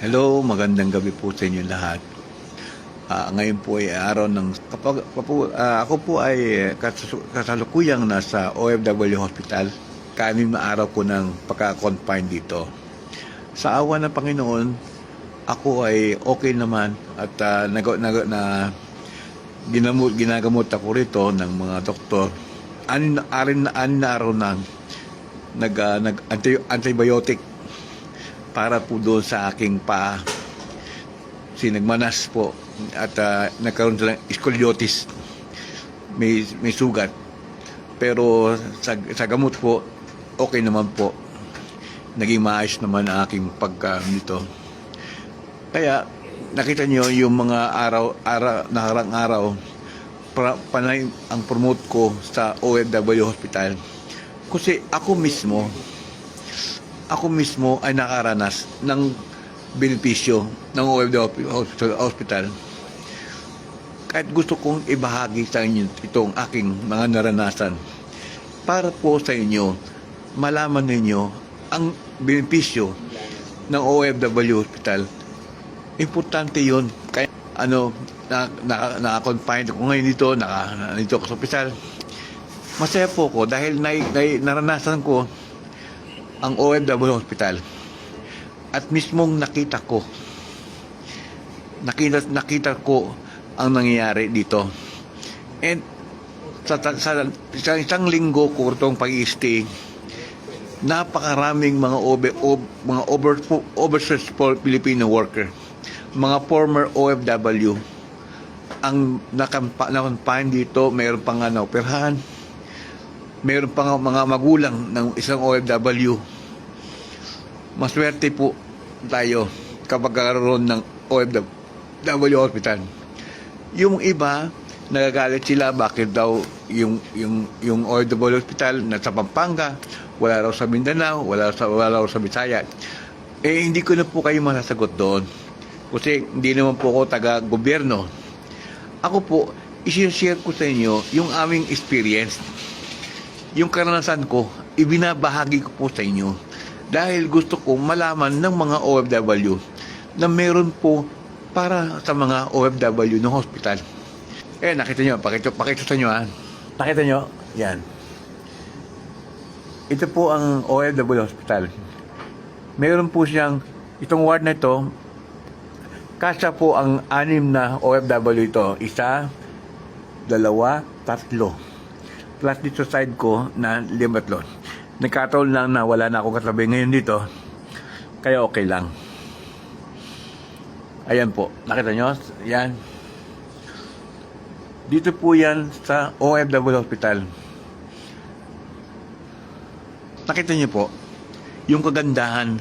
Hello, magandang gabi po sa inyo lahat. Ah, ngayon po ay araw ng kapag, kapo- ah, ako po ay eh, kasalukuyang nasa OFW Hospital. Kanin na araw ko ng pagka-confine dito. Sa awa ng Panginoon, ako ay okay naman at ah, nag, nag, na ginamot, ginagamot ako rito ng mga doktor. Anin, arin anin na araw na nag, ah, nag anti, antibiotic para po doon sa aking pa sinagmanas po at ah, nagkaroon sila ng scoliosis. May, may sugat. Pero sa, sa gamot po okay naman po. Naging maayos naman ang aking pagka nito. Kaya nakita nyo yung mga araw, araw nakarang araw pra, panay ang promote ko sa OFW Hospital. Kasi ako mismo ako mismo ay nakaranas ng benepisyo ng OFW Hospital-. Kahit gusto kong ibahagi sa inyo itong aking mga naranasan para po sa inyo malaman ninyo ang benepisyo ng OFW Hospital. Importante yon Kaya ano, na, na, naka-confine ako ngayon dito, naka, dito ako sa ospital. Masaya po ko dahil na, na, naranasan ko ang OFW Hospital. At mismong nakita ko, nakita, nakita ko ang nangyayari dito. And sa, sa, sa, sa isang linggo ko itong pag-stay, napakaraming mga over, mga over, overseas Filipino worker, mga former OFW, ang nakampa, nakampan dito, mayroon pang ano, perhan, mayroon pang mga magulang ng isang OFW. Maswerte po tayo kapag karoon ng OFW hospital. Yung iba, nagagalit sila bakit daw yung yung yung OFW hospital nasa Pampanga, wala raw sa Mindanao, wala sa wala raw sa Bisaya. Eh hindi ko na po kayo masasagot doon. Kasi hindi naman po ako taga gobyerno. Ako po, i-share ko sa inyo yung aming experience yung karanasan ko, ibinabahagi ko po sa inyo dahil gusto ko malaman ng mga OFW na meron po para sa mga OFW ng hospital. Eh, nakita nyo, pakita, pakita sa inyo ha. Nakita nyo? Yan. Ito po ang OFW hospital. Meron po siyang, itong ward na ito, kasya po ang anim na OFW ito. Isa, dalawa, tatlo plus dito side ko na limatlon. Nagkataon lang na wala na ako katabi ngayon dito. Kaya okay lang. Ayan po. Nakita nyo? Yan. Dito po yan sa OFW Hospital. Nakita nyo po, yung kagandahan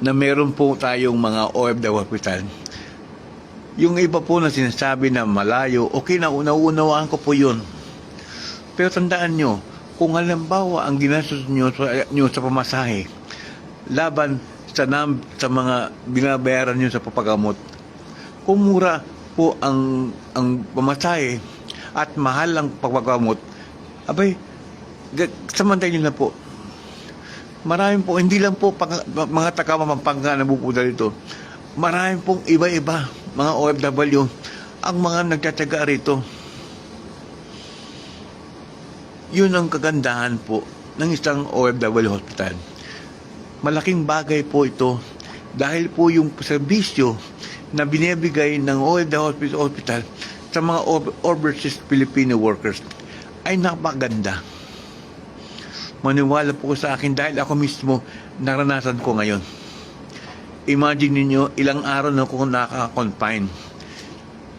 na meron po tayong mga OFW Hospital. Yung iba po na sinasabi na malayo, okay na, nauunawaan ko po yun. Pero tandaan nyo, kung halimbawa ang ginastos nyo sa, nyo sa pamasahe, laban sa, nam, sa mga binabayaran nyo sa papagamot, kung mura po ang, ang pamasahe at mahal ang papagamot, abay, samantayin nyo na po. Maraming po, hindi lang po pang, mga taga Pampanga na pupunta dito. Maraming pong iba-iba, mga OFW, ang mga nagtataga rito yun ang kagandahan po ng isang OFW hospital. Malaking bagay po ito dahil po yung serbisyo na binibigay ng OFW hospital sa mga over- overseas Filipino workers ay napaganda. Maniwala po sa akin dahil ako mismo naranasan ko ngayon. Imagine ninyo ilang araw na ako naka-confine.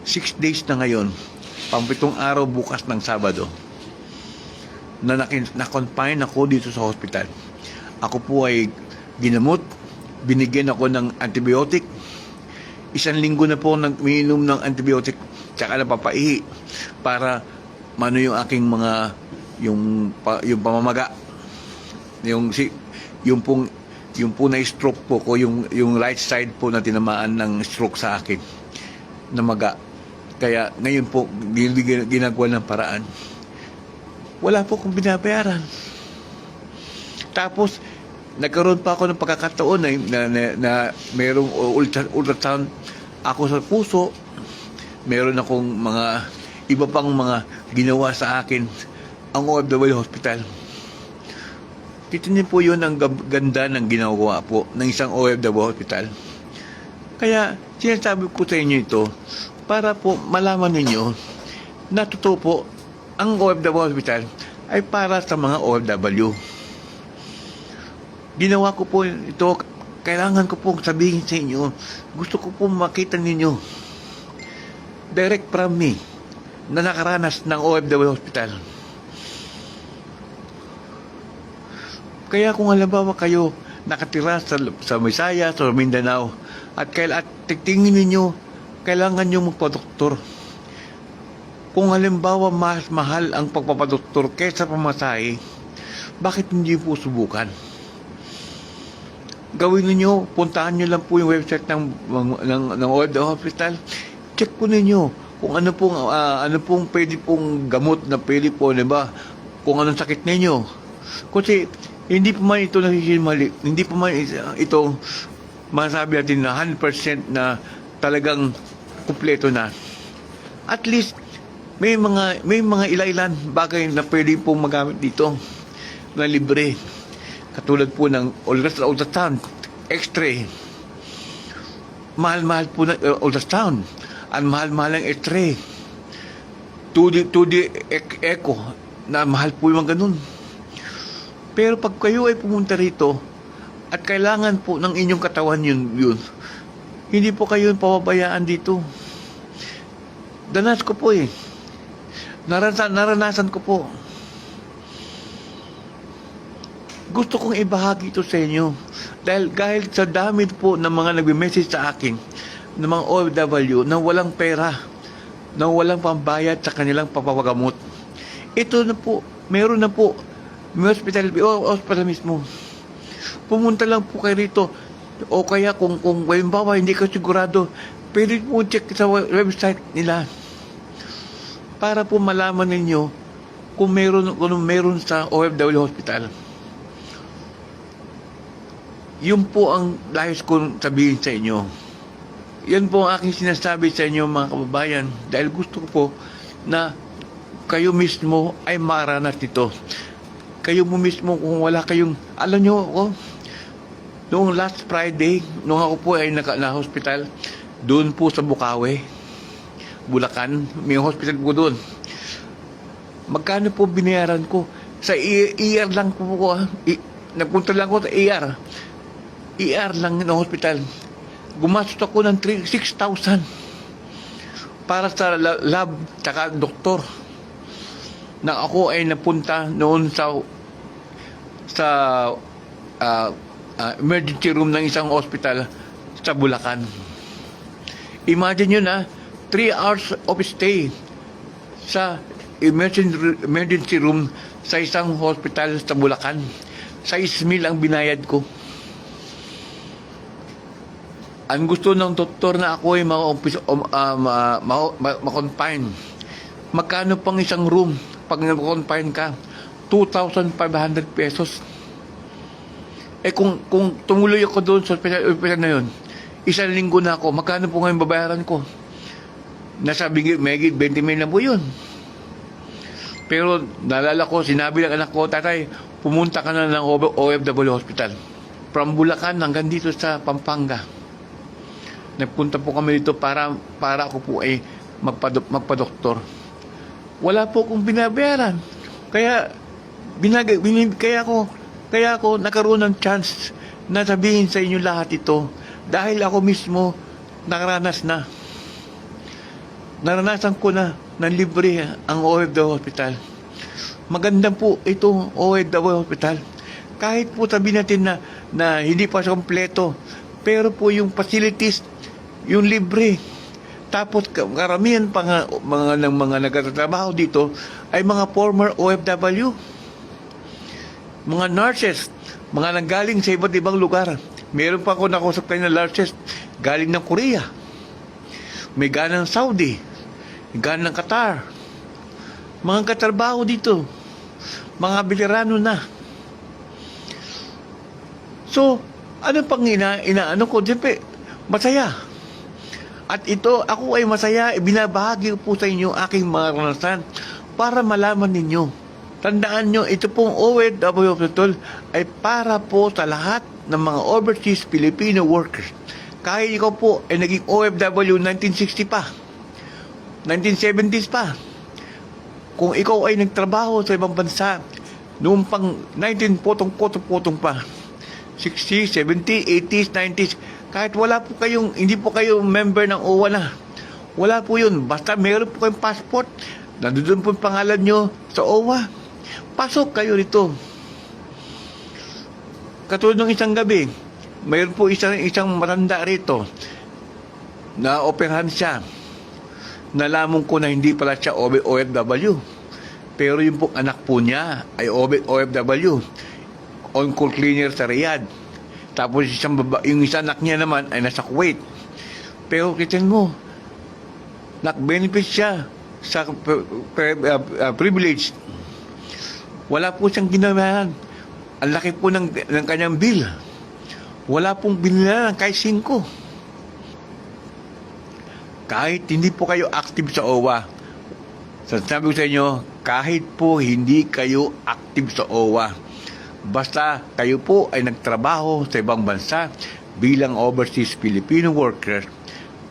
Six days na ngayon. Pampitong araw bukas ng Sabado na na-confine ako dito sa hospital. Ako po ay ginamot, binigyan ako ng antibiotic. Isang linggo na po nag-uminom ng antibiotic tsaka napapaihi para mano yung aking mga yung yung pamamaga yung si yung pong yung po na stroke po ko yung yung right side po na tinamaan ng stroke sa akin na maga kaya ngayon po gin- ginagawa ng paraan wala po akong binabayaran. Tapos, nagkaroon pa ako ng pagkakataon na, na, na, na ultra, ultrasound ako sa puso, meron akong mga iba pang mga ginawa sa akin ang OFW Hospital. Titingnan po yun ang ganda ng ginagawa po ng isang OFW Hospital. Kaya sinasabi ko sa inyo ito para po malaman ninyo na totoo po ang OFW Hospital ay para sa mga OFW. Ginawa ko po ito, kailangan ko po sabihin sa inyo, gusto ko po makita ninyo direct from me na nakaranas ng OFW Hospital. Kaya kung halimbawa kayo nakatira sa, sa Visayas o Mindanao at, kail, at titingin ninyo, kailangan nyo magpa-doktor. Kung halimbawa mas mahal ang pagpapadoktor kaysa pamasahe, bakit hindi po subukan? Gawin ninyo, puntahan nyo lang po yung website ng, ng, ng OFW Hospital. Check po ninyo kung ano pong, ah, ano pong pwede pong gamot na pwede po, di ba? Kung anong sakit ninyo. Kasi hindi po man ito nasisimali, hindi po man ito masabi natin na 100% na talagang kumpleto na. At least may mga may mga ilailan bagay na pwede pong magamit dito na libre. Katulad po ng ultrasound, x-ray. Mahal-mahal po na uh, ultrasound. Ang mahal-mahal ng x-ray. 2D, 2D ec- echo na mahal po yung ganun. Pero pag kayo ay pumunta rito at kailangan po ng inyong katawan yun, yun hindi po kayo pababayaan dito. Danas ko po eh. Naranasan, naranasan ko po. Gusto kong ibahagi ito sa inyo. Dahil dahil sa dami po ng mga nagme-message sa akin ng mga OFW na walang pera, na walang pambayad sa kanilang papagamot. Ito na po, meron na po, may hospital, o hospital mismo. Pumunta lang po kayo rito. O kaya kung, kung halimbawa hindi ka sigurado, pwede po check sa website nila para po malaman ninyo kung meron, kung meron sa OFW Hospital. Yun po ang nais kong sabihin sa inyo. Yan po ang aking sinasabi sa inyo mga kababayan dahil gusto ko po na kayo mismo ay maranas nito. Kayo mo mismo kung wala kayong, alam nyo ako, noong last Friday, noong ako po ay naka, na hospital, doon po sa Bukawi, Bulacan, may hospital po doon. Magkano po binayaran ko? Sa E- ER lang po ko, ah. I- nagpunta lang ko sa ER. ER lang ng hospital. Gumastos ako ng 3 6,000 para sa la- lab tsaka doktor na ako ay napunta noon sa sa ah, ah, emergency room ng isang hospital sa Bulacan. Imagine yun na 3 hours of stay sa emergency, room sa isang hospital sa Bulacan. 6 mil ang binayad ko. Ang gusto ng doktor na ako ay ma-confine. Um, uh, ma, ma, ma, ma-confine. Magkano pang isang room pag na-confine ka? 2,500 pesos. Eh kung, kung tumuloy ako doon sa hospital, hospital na yun, isang linggo na ako, magkano po ngayon babayaran ko? Nasa bigit, may 20 mil na po yun. Pero nalala ko, sinabi ng anak ko, tatay, pumunta ka na ng OFW hospital. From Bulacan hanggang dito sa Pampanga. Nagpunta po kami dito para, para ako po ay magpado, magpadoktor. Wala po akong binabayaran. Kaya, binag, binig, kaya ako, kaya ako nakaroon ng chance na sabihin sa inyo lahat ito dahil ako mismo nakaranas na. Naranasan ko na ng libre ang OFW Hospital. Maganda po ito OFW Hospital. Kahit po sabi natin na, na hindi pa kompleto, pero po yung facilities, yung libre. Tapos ka- karamihan pa nga, mga ng mga nagtatrabaho dito ay mga former OFW. Mga nurses, mga nanggaling sa iba't ibang lugar. Meron pa ako nakusap kayo na nurses galing ng Korea. May ganang Saudi, galing ng Qatar. Mga katrabaho dito. Mga veterano na. So, ano pang ina, inaano ko? Siyempre, masaya. At ito, ako ay masaya, binabahagi po sa inyo aking mga karanasan para malaman ninyo. Tandaan nyo, ito pong OFW Hospital ay para po sa lahat ng mga overseas Filipino workers. Kahit ikaw po ay naging OFW 1960 pa, 1970s pa, kung ikaw ay nagtrabaho sa ibang bansa, noong pang 19 potong-potong-potong pa, 60, 70, 80s, 90s, kahit wala po kayong, hindi po kayo member ng OWA na, wala po yun. Basta meron po kayong passport, nandun po yung pangalan nyo sa OWA, pasok kayo rito. Katulad ng isang gabi, mayroon po isang, isang matanda rito na operahan siya. Nalaman ko na hindi pala siya OFW. Pero yung pong anak po niya ay OFW. On-call cleaner sa Riyadh. Tapos isang baba, yung isang anak niya naman ay nasa Kuwait. Pero kitin mo, nak-benefit siya sa uh, uh, privilege. Wala po siyang ginawa. Ang laki po ng, ng kanyang bill. Wala pong binila ng kahit singko. Kahit hindi po kayo active sa OWA, sasabi ko sa inyo, kahit po hindi kayo active sa OWA, basta kayo po ay nagtrabaho sa ibang bansa bilang overseas Filipino worker,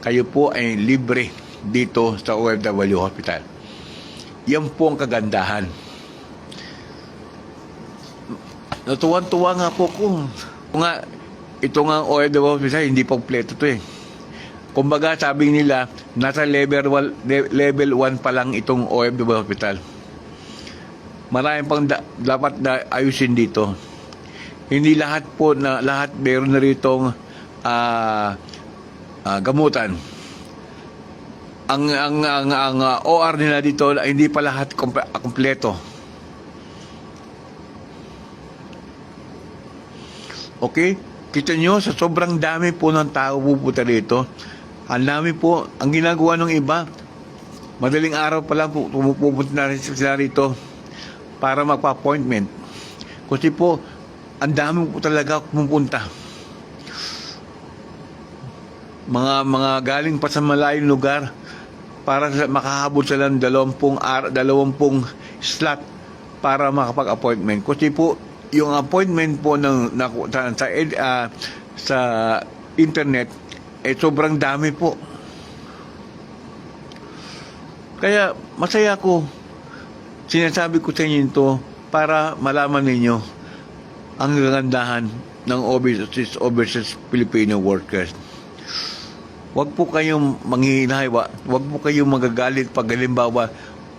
kayo po ay libre dito sa OFW Hospital. Yan po ang kagandahan. Natuwan-tuwa nga po ko. Nga, ito nga OFW Hospital, hindi kompleto to eh. Kumbaga sabi nila, nasa level 1, level 1 pa lang itong OFW Hospital. Maraming pang da- dapat na ayusin dito. Hindi lahat po na lahat meron na ritong ah, ah, gamutan. Ang ang ang, ang ah, OR nila dito hindi pa lahat komple-. Okay? Kita nyo, sa sobrang dami po ng tao pupunta dito, ang dami po, ang ginagawa ng iba, madaling araw pa lang po, pumupunta na rin sila rito para magpa-appointment. Kasi po, ang dami po talaga pumupunta. Mga mga galing pa sa malayong lugar para sa, makahabot sila ng dalawampung, ar, dalawampung slot para makapag-appointment. Kasi po, yung appointment po ng, na, sa, sa, ah, sa internet, eh sobrang dami po. Kaya masaya ko, sinasabi ko sa inyo ito para malaman ninyo ang kagandahan ng overseas, overseas Filipino workers. Huwag po kayong manghihinay, wa- huwag po kayong magagalit pag halimbawa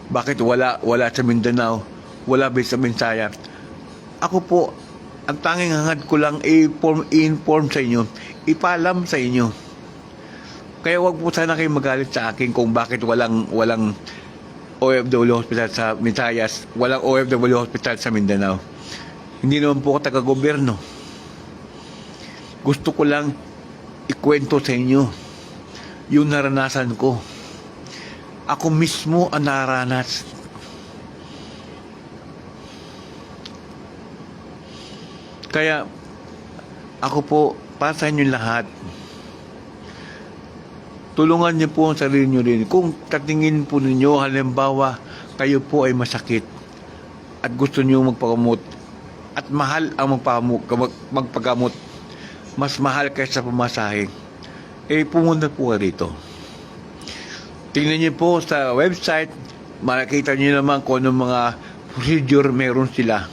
bakit wala wala sa Mindanao, wala ba sa Minsaya. Ako po, ang tanging hangad ko lang i-inform, i-inform sa inyo, ipalam sa inyo. Kaya wag po sana kayo magalit sa akin kung bakit walang walang OFW hospital sa Visayas, walang OFW hospital sa Mindanao. Hindi naman po ako taga-gobyerno. Gusto ko lang ikwento sa inyo yung naranasan ko. Ako mismo ang naranas. Kaya ako po, sa inyo lahat, tulungan niyo po ang sarili niyo rin. Kung tatingin po ninyo, halimbawa, kayo po ay masakit at gusto niyo magpagamot at mahal ang magpagamot, mag- magpagamot, mas mahal kaysa pamasahe, eh pumunta po kayo rito. Tingnan niyo po sa website, makikita niyo naman kung anong mga procedure meron sila.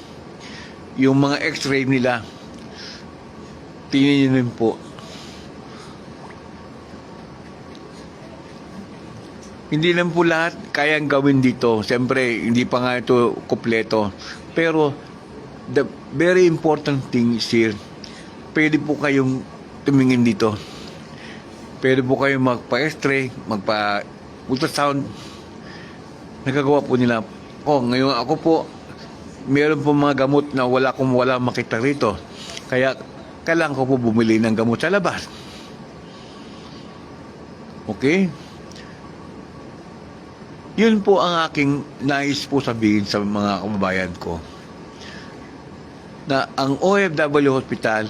Yung mga x-ray nila, tingnan niyo rin po. Hindi lang po lahat kayang gawin dito. Siyempre, hindi pa nga ito kompleto. Pero, the very important thing is here, pwede po kayong tumingin dito. Pwede po kayong magpa-x-ray, magpa-ultrasound. Nagagawa po nila. Oh, ngayon ako po, meron po mga gamot na wala kong wala makita rito. Kaya, kailangan ko po bumili ng gamot sa labas. Okay? Yun po ang aking nais po sabihin sa mga kababayan ko. Na ang OFW Hospital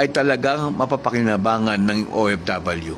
ay talagang mapapakinabangan ng OFW.